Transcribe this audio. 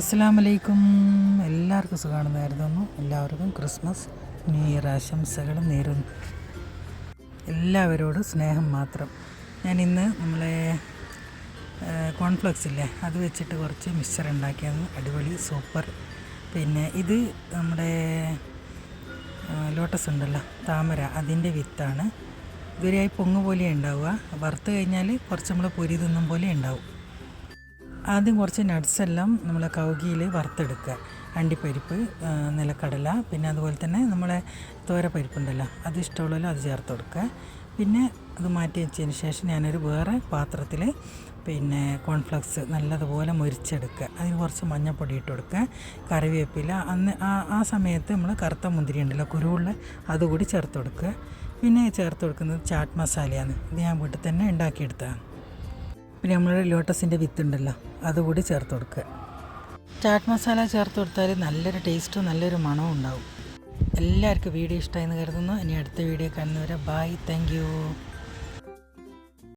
അസ്സാം വലൈക്കും എല്ലാവർക്കും സുഖമാണെന്ന് കരുതുന്നു. എല്ലാവർക്കും ക്രിസ്മസ് ന്യൂ ഇയർ ആശംസകളും നേരുന്നു. എല്ലാവരോടും സ്നേഹം മാത്രം. ഞാൻ ഇന്ന് നമ്മളെ കോൺഫ്ലെക്സ് ഇല്ലേ അത് വെച്ചിട്ട് കുറച്ച് മിക്സർ ഉണ്ടാക്കിയത് അടിപൊളി സൂപ്പർ. പിന്നെ ഇത് നമ്മുടെ ലോട്ടസ് ഉണ്ടല്ലോ താമര അതിന്റെ വിത്താണ്. ഇതുവരെയായി പൊങ്ങ് പോലെ ഉണ്ടാവുക. വറുത്ത് കഴിഞ്ഞാൽ കുറച്ച് നമ്മൾ പൊരി തിന്നും പോലെ ഉണ്ടാവും. ആദ്യം കുറച്ച് നട്ട്സ് എല്ലാം നമ്മൾ കൗകിയിൽ വറുത്തെടുക്കുക. അണ്ടിപ്പരിപ്പ് നിലക്കടല പിന്നെ അതുപോലെ തന്നെ നമ്മളെ തോരപ്പരിപ്പുണ്ടല്ലോ അത് ഇഷ്ടമുള്ളല്ലോ അത് ചേർത്ത് കൊടുക്കുക. പിന്നെ അത് മാറ്റി വെച്ചതിന് ശേഷം ഞാനൊരു വേറെ പാത്രത്തിൽ പിന്നെ കോൺഫ്ലക്സ് നല്ലതുപോലെ മുരിച്ചെടുക്കുക. അതിന് കുറച്ച് മഞ്ഞൾപ്പൊടി ഇട്ട് കൊടുക്കുക. കറിവേപ്പില അന്ന് ആ ആ സമയത്ത് നമ്മൾ കറുത്ത മുന്തിരി ഉണ്ടല്ലോ കുരുവുള്ള അതുകൂടി ചേർത്ത് കൊടുക്കുക. പിന്നെ ചേർത്ത് കൊടുക്കുന്നത് ചാട്ട് മസാലയാണ്. ഇത് ഞാൻ വീട്ടിൽ തന്നെ ഉണ്ടാക്കിയെടുത്തതാണ്. പിന്നെ നമ്മുടെ ലോട്ടസിന്റെ വിത്തുണ്ടല്ലോ അതുകൂടി ചേർത്ത് കൊടുക്കുക. ചാട്ട് മസാല ചേർത്ത് കൊടുത്താൽ നല്ലൊരു ടേസ്റ്റും നല്ലൊരു മണവും ഉണ്ടാവും. എല്ലാവർക്കും വീഡിയോ ഇഷ്ടമായി എന്ന് കരുതുന്നു. ഇനി അടുത്ത വീഡിയോ കാണുന്നവരെ ബായ് താങ്ക്